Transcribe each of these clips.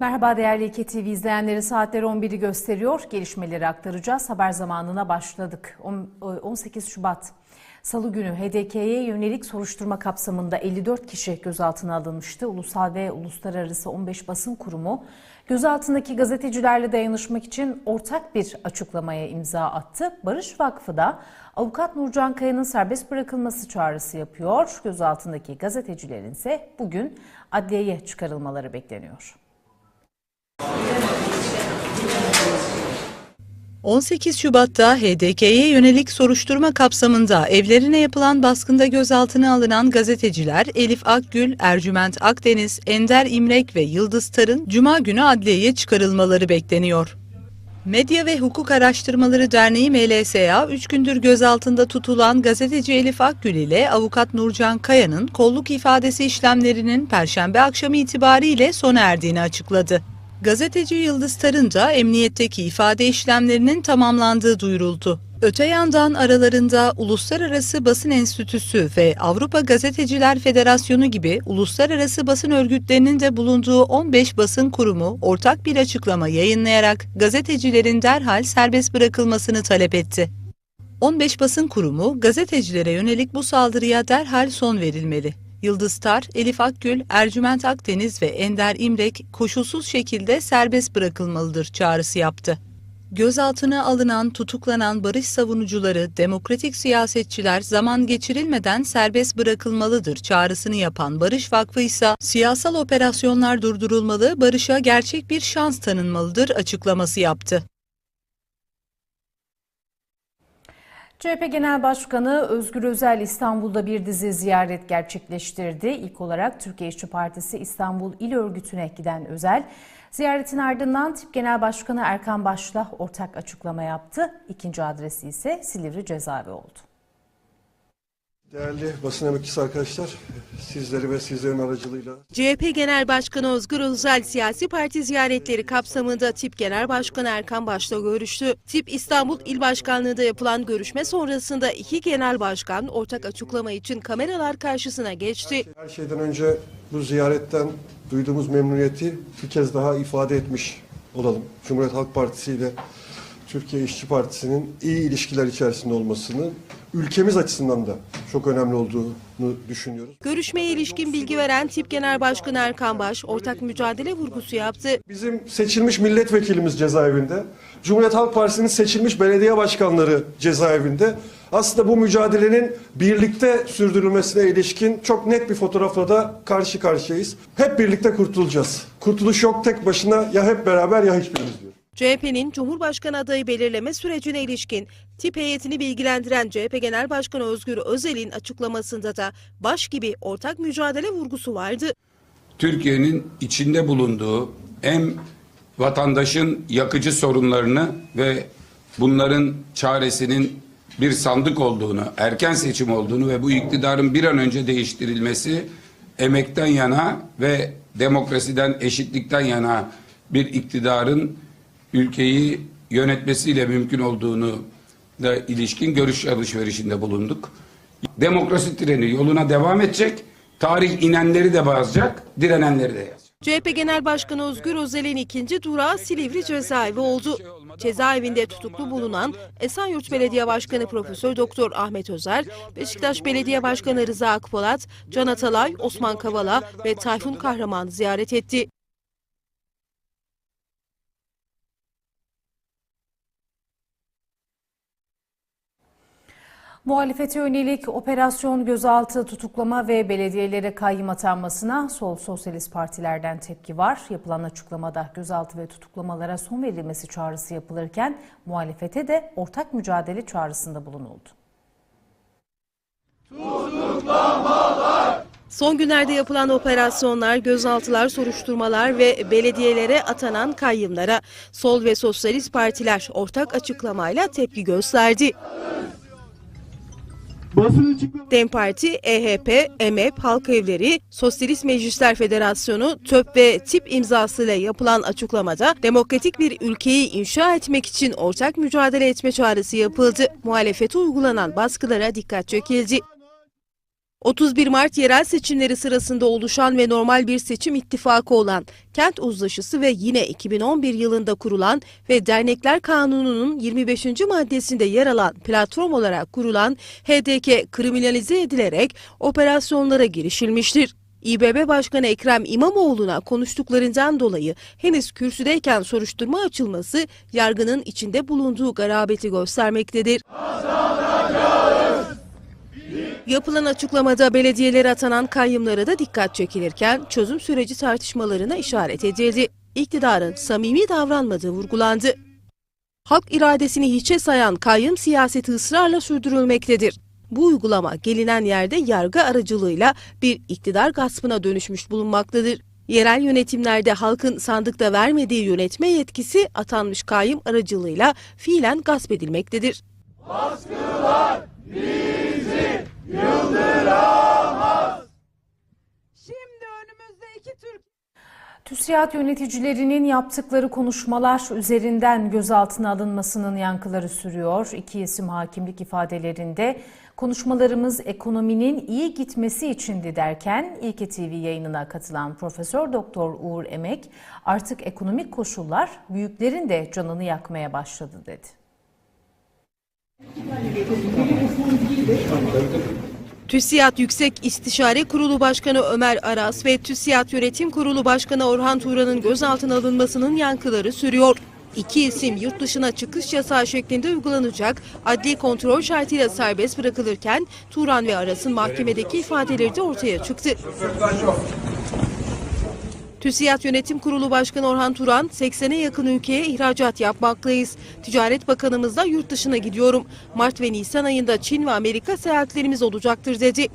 Merhaba değerli İKE TV izleyenleri saatler 11'i gösteriyor. Gelişmeleri aktaracağız. Haber zamanına başladık. On- 18 Şubat Salı günü HDK'ye yönelik soruşturma kapsamında 54 kişi gözaltına alınmıştı. Ulusal ve uluslararası 15 basın kurumu gözaltındaki gazetecilerle dayanışmak için ortak bir açıklamaya imza attı. Barış Vakfı da avukat Nurcan Kaya'nın serbest bırakılması çağrısı yapıyor. Gözaltındaki gazetecilerin ise bugün adliyeye çıkarılmaları bekleniyor. 18 Şubat'ta HDK'ye yönelik soruşturma kapsamında evlerine yapılan baskında gözaltına alınan gazeteciler Elif Akgül, Ercüment Akdeniz, Ender İmrek ve Yıldız Tar'ın Cuma günü adliyeye çıkarılmaları bekleniyor. Medya ve Hukuk Araştırmaları Derneği MLSA, 3 gündür gözaltında tutulan gazeteci Elif Akgül ile avukat Nurcan Kaya'nın kolluk ifadesi işlemlerinin Perşembe akşamı itibariyle sona erdiğini açıkladı. Gazeteci Yıldız Tar'ın da emniyetteki ifade işlemlerinin tamamlandığı duyuruldu. Öte yandan aralarında Uluslararası Basın Enstitüsü ve Avrupa Gazeteciler Federasyonu gibi uluslararası basın örgütlerinin de bulunduğu 15 basın kurumu ortak bir açıklama yayınlayarak gazetecilerin derhal serbest bırakılmasını talep etti. 15 basın kurumu gazetecilere yönelik bu saldırıya derhal son verilmeli. Yıldız Tar, Elif Akgül, Ercüment Akdeniz ve Ender İmrek koşulsuz şekilde serbest bırakılmalıdır çağrısı yaptı. Gözaltına alınan, tutuklanan barış savunucuları, demokratik siyasetçiler zaman geçirilmeden serbest bırakılmalıdır çağrısını yapan Barış Vakfı ise siyasal operasyonlar durdurulmalı, barışa gerçek bir şans tanınmalıdır açıklaması yaptı. CHP Genel Başkanı Özgür Özel İstanbul'da bir dizi ziyaret gerçekleştirdi. İlk olarak Türkiye İşçi Partisi İstanbul İl Örgütü'ne giden Özel, ziyaretin ardından Tip Genel Başkanı Erkan Baş'la ortak açıklama yaptı. İkinci adresi ise Silivri Cezaevi oldu. Değerli basın emekçisi arkadaşlar, sizleri ve sizlerin aracılığıyla CHP Genel Başkanı Özgür Özel siyasi parti ziyaretleri kapsamında TİP Genel Başkanı Erkan Baş'la görüştü. TİP İstanbul İl Başkanlığı'nda yapılan görüşme sonrasında iki genel başkan ortak açıklama için kameralar karşısına geçti. her şeyden önce bu ziyaretten duyduğumuz memnuniyeti bir kez daha ifade etmiş olalım. Cumhuriyet Halk Partisi ile Türkiye İşçi Partisi'nin iyi ilişkiler içerisinde olmasını ülkemiz açısından da çok önemli olduğunu düşünüyoruz. Görüşmeye ilişkin bilgi veren TİP Genel Başkanı Erkan Baş ortak mücadele vurgusu yaptı. Bizim seçilmiş milletvekilimiz cezaevinde, Cumhuriyet Halk Partisi'nin seçilmiş belediye başkanları cezaevinde. Aslında bu mücadelenin birlikte sürdürülmesine ilişkin çok net bir fotoğrafla da karşı karşıyayız. Hep birlikte kurtulacağız. Kurtuluş yok tek başına ya hep beraber ya hiçbirimiz diyor. CHP'nin Cumhurbaşkanı adayı belirleme sürecine ilişkin tip heyetini bilgilendiren CHP Genel Başkanı Özgür Özel'in açıklamasında da baş gibi ortak mücadele vurgusu vardı. Türkiye'nin içinde bulunduğu hem vatandaşın yakıcı sorunlarını ve bunların çaresinin bir sandık olduğunu, erken seçim olduğunu ve bu iktidarın bir an önce değiştirilmesi emekten yana ve demokrasiden, eşitlikten yana bir iktidarın ülkeyi yönetmesiyle mümkün olduğunu da ilişkin görüş alışverişinde bulunduk. Demokrasi treni yoluna devam edecek. Tarih inenleri de bozacak, direnenleri de yazacak. CHP Genel Başkanı Özgür Özel'in ikinci durağı Silivri cezaevi oldu. Cezaevinde tutuklu bulunan Esenyurt Belediye Başkanı Profesör Doktor Ahmet Özer, Beşiktaş Belediye Başkanı Rıza Akpolat, Can Atalay, Osman Kavala ve Tayfun Kahraman'ı ziyaret etti. Muhalefete yönelik operasyon gözaltı, tutuklama ve belediyelere kayyım atanmasına sol sosyalist partilerden tepki var. Yapılan açıklamada gözaltı ve tutuklamalara son verilmesi çağrısı yapılırken muhalefete de ortak mücadele çağrısında bulunuldu. Son günlerde yapılan operasyonlar, gözaltılar, soruşturmalar ve belediyelere atanan kayyımlara sol ve sosyalist partiler ortak açıklamayla tepki gösterdi. DEM Parti, EHP, EMEP, Halk Evleri, Sosyalist Meclisler Federasyonu, TÖP ve TİP imzasıyla yapılan açıklamada demokratik bir ülkeyi inşa etmek için ortak mücadele etme çağrısı yapıldı. Muhalefete uygulanan baskılara dikkat çekildi. 31 Mart yerel seçimleri sırasında oluşan ve normal bir seçim ittifakı olan Kent Uzlaşısı ve yine 2011 yılında kurulan ve Dernekler Kanunu'nun 25. maddesinde yer alan platform olarak kurulan HDK kriminalize edilerek operasyonlara girişilmiştir. İBB Başkanı Ekrem İmamoğlu'na konuştuklarından dolayı henüz kürsüdeyken soruşturma açılması yargının içinde bulunduğu garabeti göstermektedir. Yapılan açıklamada belediyelere atanan kayyımlara da dikkat çekilirken çözüm süreci tartışmalarına işaret edildi. İktidarın samimi davranmadığı vurgulandı. Halk iradesini hiçe sayan kayyım siyaseti ısrarla sürdürülmektedir. Bu uygulama gelinen yerde yargı aracılığıyla bir iktidar gaspına dönüşmüş bulunmaktadır. Yerel yönetimlerde halkın sandıkta vermediği yönetme yetkisi atanmış kayyım aracılığıyla fiilen gasp edilmektedir. TÜSİAD yöneticilerinin yaptıkları konuşmalar üzerinden gözaltına alınmasının yankıları sürüyor. İki isim hakimlik ifadelerinde konuşmalarımız ekonominin iyi gitmesi içindi derken İlke TV yayınına katılan Profesör Doktor Uğur Emek artık ekonomik koşullar büyüklerin de canını yakmaya başladı dedi. TÜSİAD Yüksek İstişare Kurulu Başkanı Ömer Aras ve TÜSİAD Yönetim Kurulu Başkanı Orhan Turan'ın gözaltına alınmasının yankıları sürüyor. İki isim yurt dışına çıkış yasağı şeklinde uygulanacak adli kontrol şartıyla serbest bırakılırken Turan ve Aras'ın mahkemedeki ifadeleri de ortaya çıktı. TÜSİAD Yönetim Kurulu Başkanı Orhan Turan, 80'e yakın ülkeye ihracat yapmaktayız. Ticaret Bakanımızla yurt dışına gidiyorum. Mart ve Nisan ayında Çin ve Amerika seyahatlerimiz olacaktır dedi.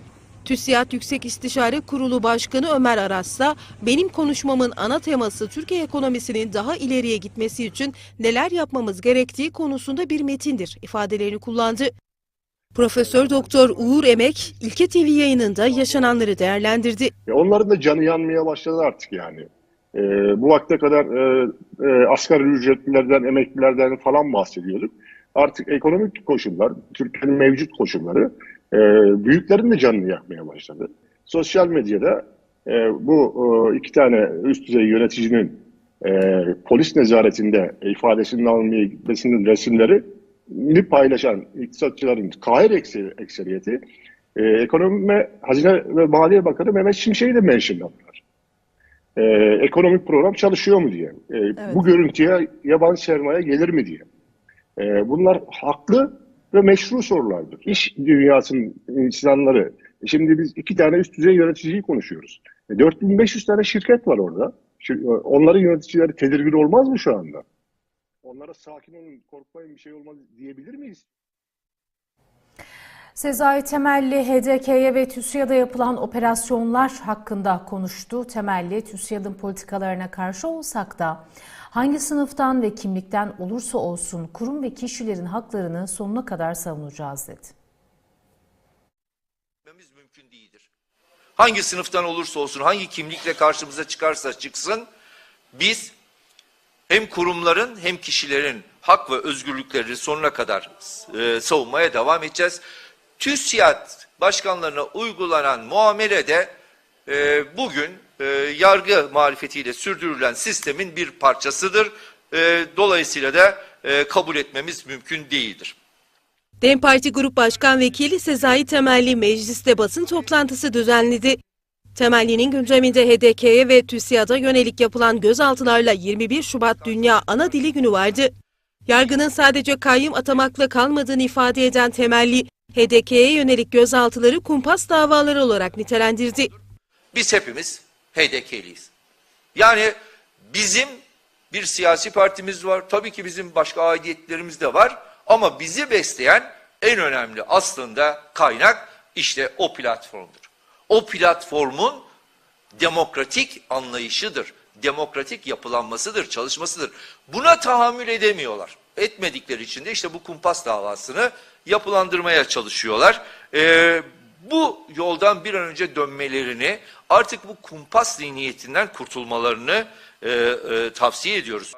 TÜSİAD Yüksek İstişare Kurulu Başkanı Ömer Aras da benim konuşmamın ana teması Türkiye ekonomisinin daha ileriye gitmesi için neler yapmamız gerektiği konusunda bir metindir ifadelerini kullandı. Profesör Doktor Uğur Emek, İlke TV yayınında yaşananları değerlendirdi. E, Onların da canı yanmaya başladı artık yani. E, bu vakte kadar e, e, asgari ücretlilerden, emeklilerden falan bahsediyorduk. Artık ekonomik koşullar, Türkiye'nin mevcut koşulları e, büyüklerin de canını yakmaya başladı. Sosyal medyada e, bu e, iki tane üst düzey yöneticinin e, polis nezaretinde ifadesinin alınmaya gitmesinin resimleri paylaşan iktisatçıların kahir ekser- ekseriyeti e, Ekonomi ve Hazine ve Maliye Bakanı Mehmet Şimşek'i de mentionladılar. E, ekonomik program çalışıyor mu diye. E, Bu görüntüye yabancı sermaye gelir mi diye. E, bunlar haklı ve meşru sorulardır. İş dünyasının insanları. E, Şimdi biz iki tane üst düzey yöneticiyi konuşuyoruz. E, 4500 tane şirket var orada. Onların yöneticileri tedirgin olmaz mı şu anda? Onlara sakin olun, korkmayın bir şey olmaz diyebilir miyiz? Sezai Temelli HDK'ye ve TÜSİAD'a yapılan operasyonlar hakkında konuştu. Temelli, TÜSİAD'ın politikalarına karşı olsak da hangi sınıftan ve kimlikten olursa olsun kurum ve kişilerin haklarını sonuna kadar savunacağız dedi. mümkün değildir. Hangi sınıftan olursa olsun, hangi kimlikle karşımıza çıkarsa çıksın, biz hem kurumların hem kişilerin hak ve özgürlüklerini sonuna kadar e, savunmaya devam edeceğiz. TÜSİAD başkanlarına uygulanan muamele de e, bugün e, yargı marifetiyle sürdürülen sistemin bir parçasıdır. E, dolayısıyla da e, kabul etmemiz mümkün değildir. DEM Parti Grup Başkan Vekili Sezai Temelli mecliste basın toplantısı düzenledi. Temelli'nin gündeminde HDK'ye ve TÜSİAD'a yönelik yapılan gözaltılarla 21 Şubat Dünya Ana Dili Günü vardı. Yargının sadece kayyum atamakla kalmadığını ifade eden Temelli, HDK'ye yönelik gözaltıları kumpas davaları olarak nitelendirdi. Biz hepimiz HDK'liyiz. Yani bizim bir siyasi partimiz var. Tabii ki bizim başka aidiyetlerimiz de var. Ama bizi besleyen en önemli aslında kaynak işte o platformdur. O platformun demokratik anlayışıdır. Demokratik yapılanmasıdır, çalışmasıdır. Buna tahammül edemiyorlar. Etmedikleri için de işte bu kumpas davasını yapılandırmaya çalışıyorlar. Ee, bu yoldan bir an önce dönmelerini, artık bu kumpas zihniyetinden kurtulmalarını e, e, tavsiye ediyoruz.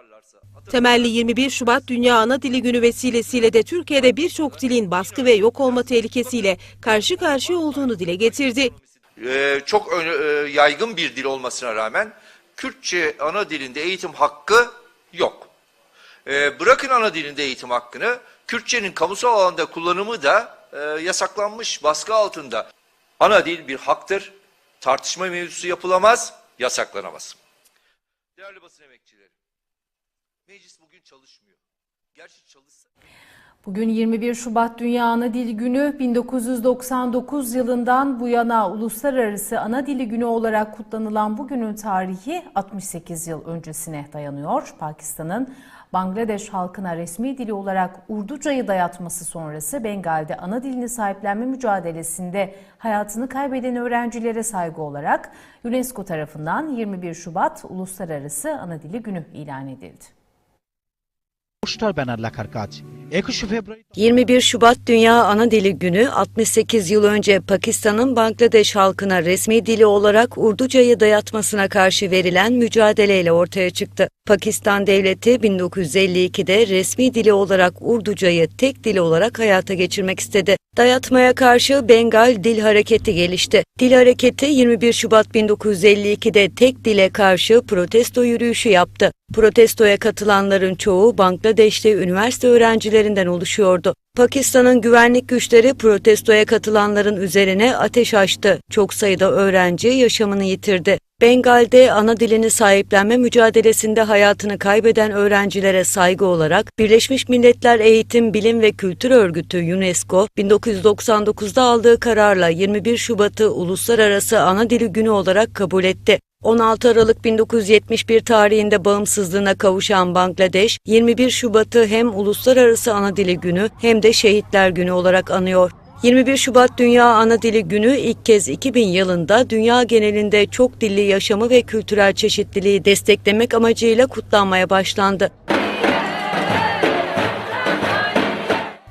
Temelli 21 Şubat Dünya Ana Dili Günü vesilesiyle de Türkiye'de birçok dilin baskı ve yok olma tehlikesiyle karşı karşıya olduğunu dile getirdi. Ee, çok e, yaygın bir dil olmasına rağmen Kürtçe ana dilinde eğitim hakkı yok. Ee, bırakın ana dilinde eğitim hakkını, Kürtçenin kamusal alanda kullanımı da e, yasaklanmış, baskı altında. Ana dil bir haktır, tartışma mevzusu yapılamaz, yasaklanamaz. Değerli basın emekçileri, meclis bugün çalışmıyor. Gerçi çalışsa... Bugün 21 Şubat Dünya Ana Dil Günü 1999 yılından bu yana Uluslararası Ana Dili Günü olarak kutlanılan bu günün tarihi 68 yıl öncesine dayanıyor. Pakistan'ın Bangladeş halkına resmi dili olarak Urducayı dayatması sonrası Bengal'de ana dilini sahiplenme mücadelesinde hayatını kaybeden öğrencilere saygı olarak UNESCO tarafından 21 Şubat Uluslararası Ana Dili Günü ilan edildi. Poster banner লেখার কাজ একুশে ফেব্রুয়ারি 21 Şubat Dünya Ana Dili Günü 68 yıl önce Pakistan'ın Bangladeş halkına resmi dili olarak Urducayı dayatmasına karşı verilen mücadeleyle ortaya çıktı. Pakistan devleti 1952'de resmi dili olarak Urducayı tek dil olarak hayata geçirmek istedi. Dayatmaya karşı Bengal Dil Hareketi gelişti. Dil Hareketi 21 Şubat 1952'de tek dile karşı protesto yürüyüşü yaptı. Protestoya katılanların çoğu Bangladeşli üniversite öğrencilerinden oluşuyordu. Pakistan'ın güvenlik güçleri protestoya katılanların üzerine ateş açtı. Çok sayıda öğrenci yaşamını yitirdi. Bengal'de ana dilini sahiplenme mücadelesinde hayatını kaybeden öğrencilere saygı olarak Birleşmiş Milletler Eğitim, Bilim ve Kültür Örgütü UNESCO 1999'da aldığı kararla 21 Şubat'ı Uluslararası Ana Dili Günü olarak kabul etti. 16 Aralık 1971 tarihinde bağımsızlığına kavuşan Bangladeş, 21 Şubat'ı hem Uluslararası Ana Dili Günü hem de Şehitler Günü olarak anıyor. 21 Şubat Dünya Ana Dili Günü ilk kez 2000 yılında dünya genelinde çok dilli yaşamı ve kültürel çeşitliliği desteklemek amacıyla kutlanmaya başlandı.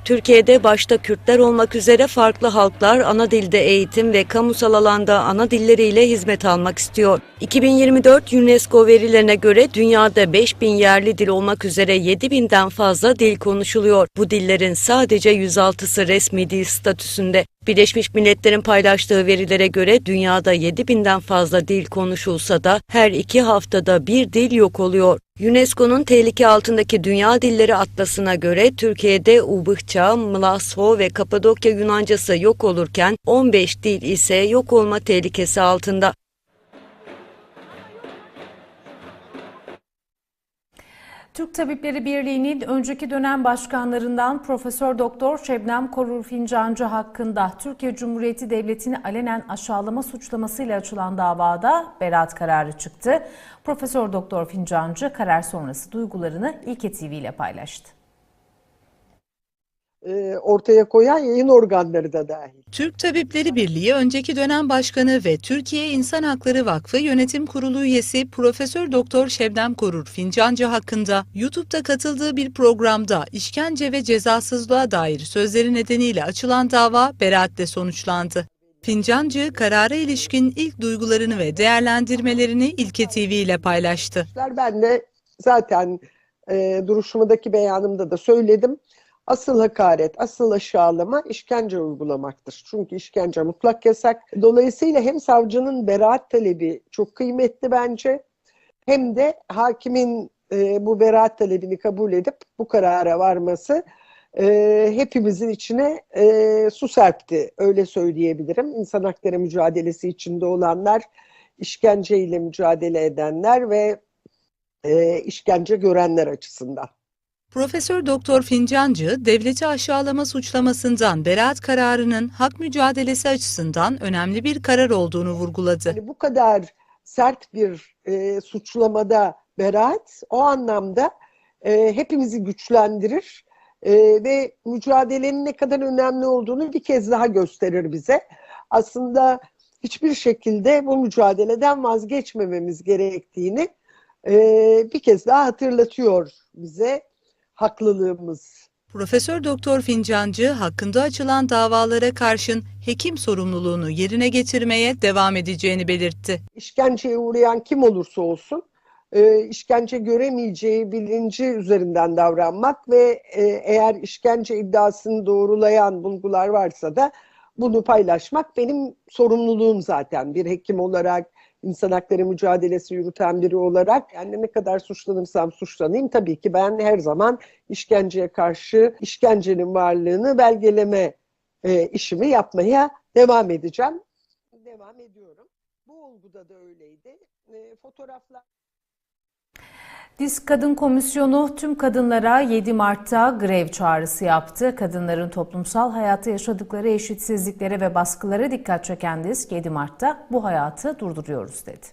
Türkiye'de başta Kürtler olmak üzere farklı halklar ana dilde eğitim ve kamusal alanda ana dilleriyle hizmet almak istiyor. 2024 UNESCO verilerine göre dünyada 5000 yerli dil olmak üzere 7000'den fazla dil konuşuluyor. Bu dillerin sadece 106'sı resmi dil statüsünde. Birleşmiş Milletler'in paylaştığı verilere göre dünyada 7000'den fazla dil konuşulsa da her iki haftada bir dil yok oluyor. UNESCO'nun tehlike altındaki dünya dilleri atlasına göre Türkiye'de Ubıhça, Mlasho ve Kapadokya Yunancası yok olurken 15 dil ise yok olma tehlikesi altında. Türk Tabipleri Birliği'nin önceki dönem başkanlarından Profesör Doktor Şebnem Korur Fincancı hakkında Türkiye Cumhuriyeti Devleti'ni alenen aşağılama suçlamasıyla açılan davada beraat kararı çıktı. Profesör Doktor Fincancı karar sonrası duygularını İlke TV ile paylaştı. E, ortaya koyan yayın organları da dahil. Türk Tabipleri Birliği önceki dönem başkanı ve Türkiye İnsan Hakları Vakfı Yönetim Kurulu üyesi Profesör Doktor Şebnem Korur Fincancı hakkında YouTube'da katıldığı bir programda işkence ve cezasızlığa dair sözleri nedeniyle açılan dava beraatle sonuçlandı. Fincancı karara ilişkin ilk duygularını ve değerlendirmelerini İlke TV ile paylaştı. Ben de zaten e, duruşmadaki beyanımda da söyledim. Asıl hakaret, asıl aşağılama işkence uygulamaktır. Çünkü işkence mutlak yasak. Dolayısıyla hem savcının beraat talebi çok kıymetli bence hem de hakimin e, bu beraat talebini kabul edip bu karara varması e, hepimizin içine e, su serpti. Öyle söyleyebilirim. İnsan hakları mücadelesi içinde olanlar, işkenceyle mücadele edenler ve e, işkence görenler açısından. Profesör Doktor Fincancı, devleti aşağılama suçlamasından beraat kararının hak mücadelesi açısından önemli bir karar olduğunu vurguladı. Yani bu kadar sert bir e, suçlamada beraat o anlamda e, hepimizi güçlendirir e, ve mücadelenin ne kadar önemli olduğunu bir kez daha gösterir bize. Aslında hiçbir şekilde bu mücadeleden vazgeçmememiz gerektiğini e, bir kez daha hatırlatıyor bize haklılığımız. Profesör Doktor Fincancı hakkında açılan davalara karşın hekim sorumluluğunu yerine getirmeye devam edeceğini belirtti. işkenceye uğrayan kim olursa olsun e, işkence göremeyeceği bilinci üzerinden davranmak ve e, eğer işkence iddiasını doğrulayan bulgular varsa da bunu paylaşmak benim sorumluluğum zaten bir hekim olarak, insan hakları mücadelesi yürüten biri olarak. Yani ne kadar suçlanırsam suçlanayım tabii ki ben her zaman işkenceye karşı işkencenin varlığını belgeleme e, işimi yapmaya devam edeceğim. Devam ediyorum. Bu olguda da öyleydi. E, fotoğraflar Disk Kadın Komisyonu tüm kadınlara 7 Mart'ta grev çağrısı yaptı. Kadınların toplumsal hayatta yaşadıkları eşitsizliklere ve baskılara dikkat çeken Disk 7 Mart'ta bu hayatı durduruyoruz dedi.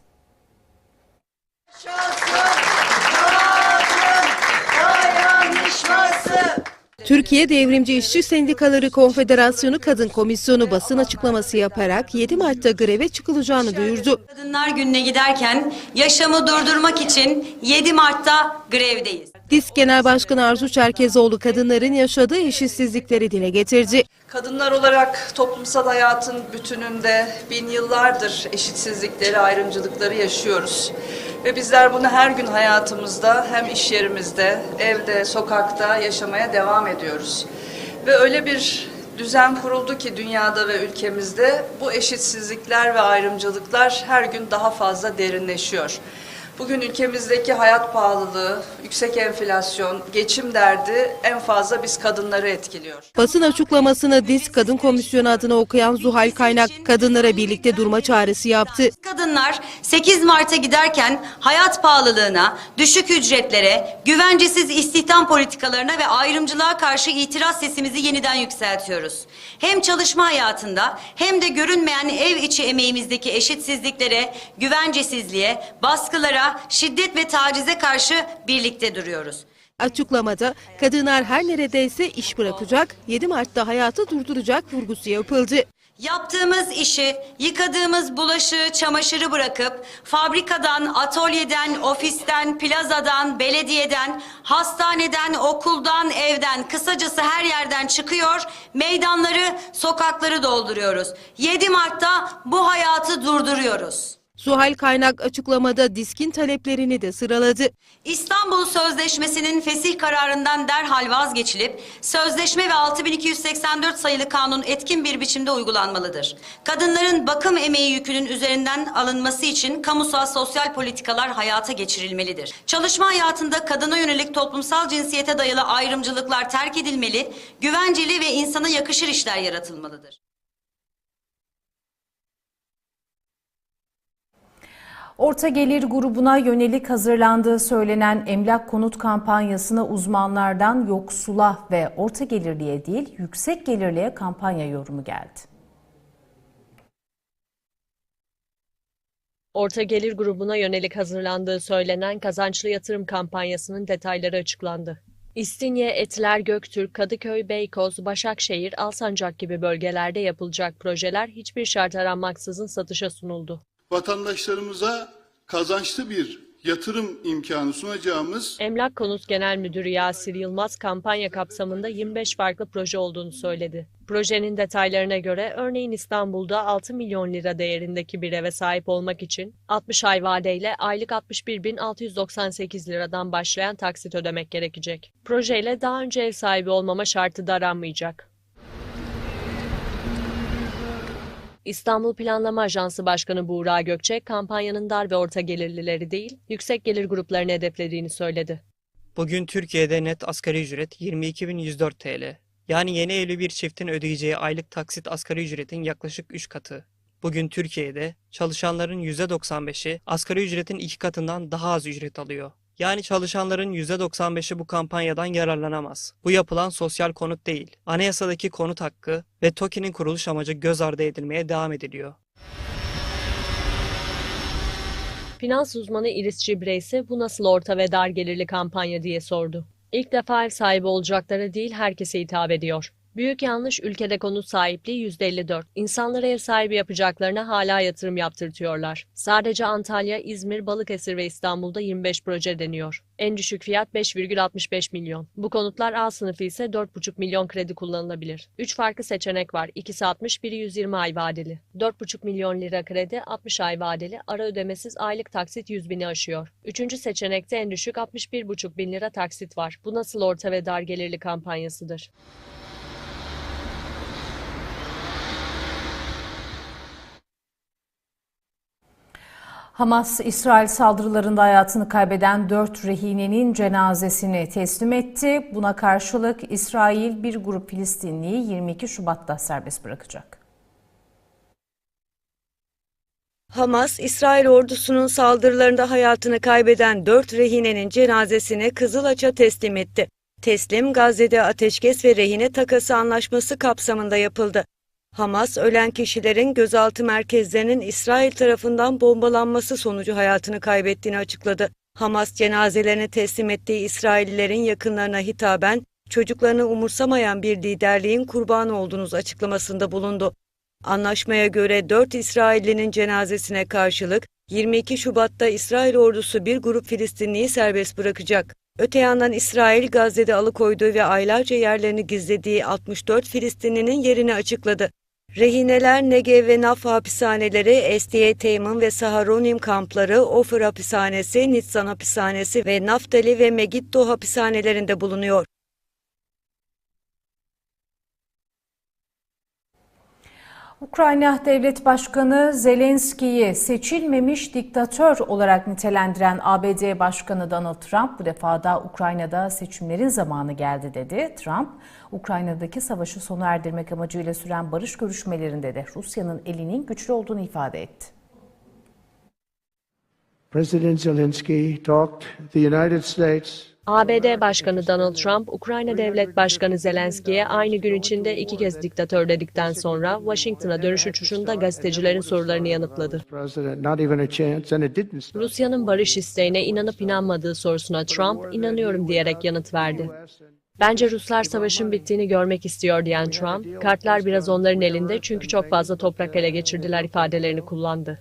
Türkiye Devrimci İşçi Sendikaları Konfederasyonu Kadın Komisyonu basın açıklaması yaparak 7 Mart'ta greve çıkılacağını duyurdu. Kadınlar Günü'ne giderken yaşamı durdurmak için 7 Mart'ta grevdeyiz. DİSK Genel Başkanı Arzu Çerkezoğlu kadınların yaşadığı eşitsizlikleri dile getirdi. Kadınlar olarak toplumsal hayatın bütününde bin yıllardır eşitsizlikleri, ayrımcılıkları yaşıyoruz. Ve bizler bunu her gün hayatımızda hem iş yerimizde, evde, sokakta yaşamaya devam ediyoruz. Ve öyle bir düzen kuruldu ki dünyada ve ülkemizde bu eşitsizlikler ve ayrımcılıklar her gün daha fazla derinleşiyor. Bugün ülkemizdeki hayat pahalılığı, yüksek enflasyon, geçim derdi en fazla biz kadınları etkiliyor. Basın açıklamasını DİSK Kadın Komisyonu adına okuyan Zuhal Kaynak kadınlara birlikte durma çağrısı yaptı. Kadınlar 8 Mart'a giderken hayat pahalılığına, düşük ücretlere, güvencesiz istihdam politikalarına ve ayrımcılığa karşı itiraz sesimizi yeniden yükseltiyoruz. Hem çalışma hayatında hem de görünmeyen ev içi emeğimizdeki eşitsizliklere, güvencesizliğe, baskılara, şiddet ve tacize karşı birlikte duruyoruz. Açıklamada kadınlar her neredeyse iş bırakacak, 7 Mart'ta hayatı durduracak vurgusu yapıldı. Yaptığımız işi, yıkadığımız bulaşığı, çamaşırı bırakıp fabrikadan, atölyeden, ofisten, plazadan, belediyeden, hastaneden, okuldan, evden, kısacası her yerden çıkıyor, meydanları, sokakları dolduruyoruz. 7 Mart'ta bu hayatı durduruyoruz. Zuhal Kaynak açıklamada DİSK'in taleplerini de sıraladı. İstanbul Sözleşmesi'nin fesih kararından derhal vazgeçilip sözleşme ve 6284 sayılı kanun etkin bir biçimde uygulanmalıdır. Kadınların bakım emeği yükünün üzerinden alınması için kamusal sosyal politikalar hayata geçirilmelidir. Çalışma hayatında kadına yönelik toplumsal cinsiyete dayalı ayrımcılıklar terk edilmeli, güvenceli ve insana yakışır işler yaratılmalıdır. Orta gelir grubuna yönelik hazırlandığı söylenen emlak konut kampanyasına uzmanlardan yoksula ve orta gelirliye değil yüksek gelirliye kampanya yorumu geldi. Orta gelir grubuna yönelik hazırlandığı söylenen kazançlı yatırım kampanyasının detayları açıklandı. İstinye, Etiler, Göktürk, Kadıköy, Beykoz, Başakşehir, Alsancak gibi bölgelerde yapılacak projeler hiçbir şart aranmaksızın satışa sunuldu. Vatandaşlarımıza kazançlı bir yatırım imkanı sunacağımız Emlak Konut Genel Müdürü Yasir Yılmaz kampanya kapsamında 25 farklı proje olduğunu söyledi. Projenin detaylarına göre örneğin İstanbul'da 6 milyon lira değerindeki bir eve sahip olmak için 60 ay vadeyle aylık 61.698 liradan başlayan taksit ödemek gerekecek. Projeyle daha önce ev sahibi olmama şartı da aranmayacak. İstanbul Planlama Ajansı Başkanı Buğra Gökçek, kampanyanın dar ve orta gelirlileri değil, yüksek gelir gruplarını hedeflediğini söyledi. Bugün Türkiye'de net asgari ücret 22.104 TL. Yani yeni evli bir çiftin ödeyeceği aylık taksit asgari ücretin yaklaşık 3 katı. Bugün Türkiye'de çalışanların %95'i asgari ücretin 2 katından daha az ücret alıyor. Yani çalışanların %95'i bu kampanyadan yararlanamaz. Bu yapılan sosyal konut değil. Anayasadaki konut hakkı ve TOKİ'nin kuruluş amacı göz ardı edilmeye devam ediliyor. Finans uzmanı Iris Cibre ise bu nasıl orta ve dar gelirli kampanya diye sordu. İlk defa ev sahibi olacaklara değil herkese hitap ediyor. Büyük yanlış ülkede konut sahipliği %54. İnsanlara ev sahibi yapacaklarına hala yatırım yaptırtıyorlar. Sadece Antalya, İzmir, Balıkesir ve İstanbul'da 25 proje deniyor. En düşük fiyat 5,65 milyon. Bu konutlar A sınıfı ise 4,5 milyon kredi kullanılabilir. 3 farklı seçenek var. İkisi 60, biri 120 ay vadeli. 4,5 milyon lira kredi, 60 ay vadeli, ara ödemesiz aylık taksit 100 bini aşıyor. Üçüncü seçenekte en düşük 61,5 bin lira taksit var. Bu nasıl orta ve dar gelirli kampanyasıdır? Hamas, İsrail saldırılarında hayatını kaybeden 4 rehinenin cenazesini teslim etti. Buna karşılık İsrail bir grup Filistinliyi 22 Şubat'ta serbest bırakacak. Hamas, İsrail ordusunun saldırılarında hayatını kaybeden 4 rehinenin cenazesini Kızılaç'a teslim etti. Teslim Gazze'de ateşkes ve rehine takası anlaşması kapsamında yapıldı. Hamas, ölen kişilerin gözaltı merkezlerinin İsrail tarafından bombalanması sonucu hayatını kaybettiğini açıkladı. Hamas cenazelerini teslim ettiği İsraillilerin yakınlarına hitaben çocuklarını umursamayan bir liderliğin kurbanı olduğunuz açıklamasında bulundu. Anlaşmaya göre 4 İsraillinin cenazesine karşılık 22 Şubat'ta İsrail ordusu bir grup Filistinliyi serbest bırakacak. Öte yandan İsrail Gazze'de alıkoyduğu ve aylarca yerlerini gizlediği 64 Filistinlinin yerini açıkladı. Rehineler Negev ve Naf hapishaneleri, Estiye Teymın ve Saharonim kampları, Ofir hapishanesi, Nitzan hapishanesi ve Naftali ve Megiddo hapishanelerinde bulunuyor. Ukrayna Devlet Başkanı Zelenski'yi seçilmemiş diktatör olarak nitelendiren ABD Başkanı Donald Trump bu defa da Ukrayna'da seçimlerin zamanı geldi dedi. Trump, Ukrayna'daki savaşı sona erdirmek amacıyla süren barış görüşmelerinde de Rusya'nın elinin güçlü olduğunu ifade etti. President Zelensky talked the United States ABD Başkanı Donald Trump, Ukrayna Devlet Başkanı Zelenski'ye aynı gün içinde iki kez diktatör dedikten sonra Washington'a dönüş uçuşunda gazetecilerin sorularını yanıtladı. Rusya'nın barış isteğine inanıp inanmadığı sorusuna Trump, inanıyorum diyerek yanıt verdi. Bence Ruslar savaşın bittiğini görmek istiyor diyen Trump, kartlar biraz onların elinde çünkü çok fazla toprak ele geçirdiler ifadelerini kullandı.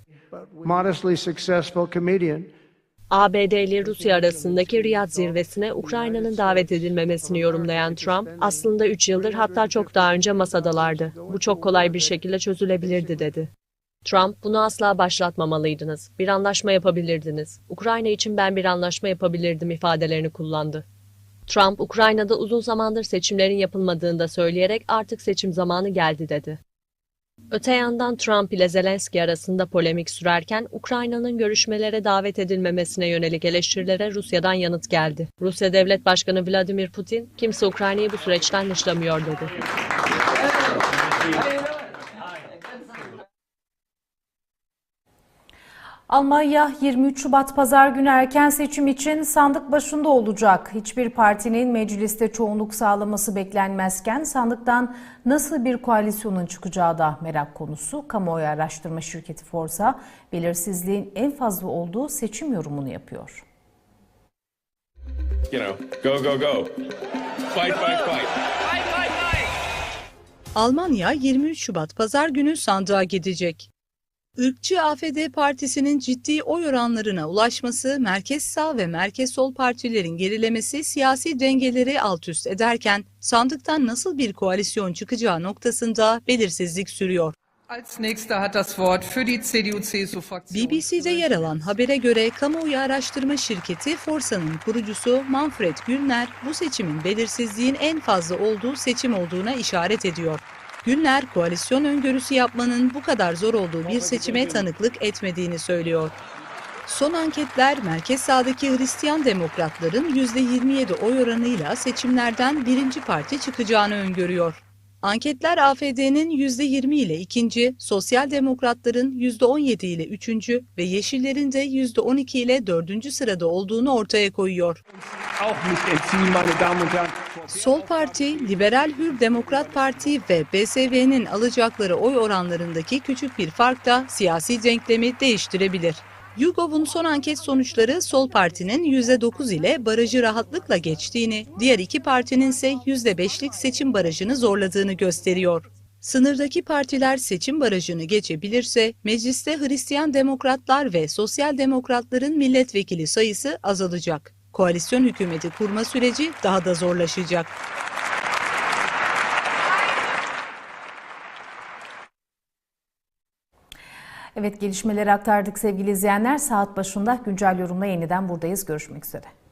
ABD ile Rusya arasındaki Riyad zirvesine Ukrayna'nın davet edilmemesini yorumlayan Trump, aslında 3 yıldır hatta çok daha önce masadalardı. Bu çok kolay bir şekilde çözülebilirdi dedi. Trump, bunu asla başlatmamalıydınız. Bir anlaşma yapabilirdiniz. Ukrayna için ben bir anlaşma yapabilirdim ifadelerini kullandı. Trump, Ukrayna'da uzun zamandır seçimlerin yapılmadığını da söyleyerek artık seçim zamanı geldi dedi. Öte yandan Trump ile Zelenski arasında polemik sürerken Ukrayna'nın görüşmelere davet edilmemesine yönelik eleştirilere Rusya'dan yanıt geldi. Rusya Devlet Başkanı Vladimir Putin, kimse Ukrayna'yı bu süreçten dışlamıyor dedi. Almanya 23 Şubat Pazar günü erken seçim için sandık başında olacak. Hiçbir partinin mecliste çoğunluk sağlaması beklenmezken sandıktan nasıl bir koalisyonun çıkacağı da merak konusu. Kamuoyu araştırma şirketi Forsa belirsizliğin en fazla olduğu seçim yorumunu yapıyor. you know, go, go, go. Fight, fight, fight. Almanya 23 Şubat Pazar günü sandığa gidecek. Irkçı AFD Partisi'nin ciddi oy oranlarına ulaşması, merkez sağ ve merkez sol partilerin gerilemesi siyasi dengeleri alt üst ederken sandıktan nasıl bir koalisyon çıkacağı noktasında belirsizlik sürüyor. BBC'de yer alan habere göre kamuoyu araştırma şirketi Forsa'nın kurucusu Manfred Günler bu seçimin belirsizliğin en fazla olduğu seçim olduğuna işaret ediyor. Günler koalisyon öngörüsü yapmanın bu kadar zor olduğu bir seçime tanıklık etmediğini söylüyor. Son anketler merkez sağdaki Hristiyan demokratların %27 oy oranıyla seçimlerden birinci parti çıkacağını öngörüyor. Anketler AFD'nin %20 ile ikinci, Sosyal Demokratların %17 ile üçüncü ve Yeşillerin de %12 ile dördüncü sırada olduğunu ortaya koyuyor. Sol Parti, Liberal Hür Demokrat Parti ve BSV'nin alacakları oy oranlarındaki küçük bir fark da siyasi denklemi değiştirebilir. YouGov'un son anket sonuçları Sol Parti'nin %9 ile barajı rahatlıkla geçtiğini, diğer iki partinin ise %5'lik seçim barajını zorladığını gösteriyor. Sınırdaki partiler seçim barajını geçebilirse mecliste Hristiyan demokratlar ve sosyal demokratların milletvekili sayısı azalacak. Koalisyon hükümeti kurma süreci daha da zorlaşacak. Evet gelişmeleri aktardık sevgili izleyenler. Saat başında güncel yorumla yeniden buradayız. Görüşmek üzere.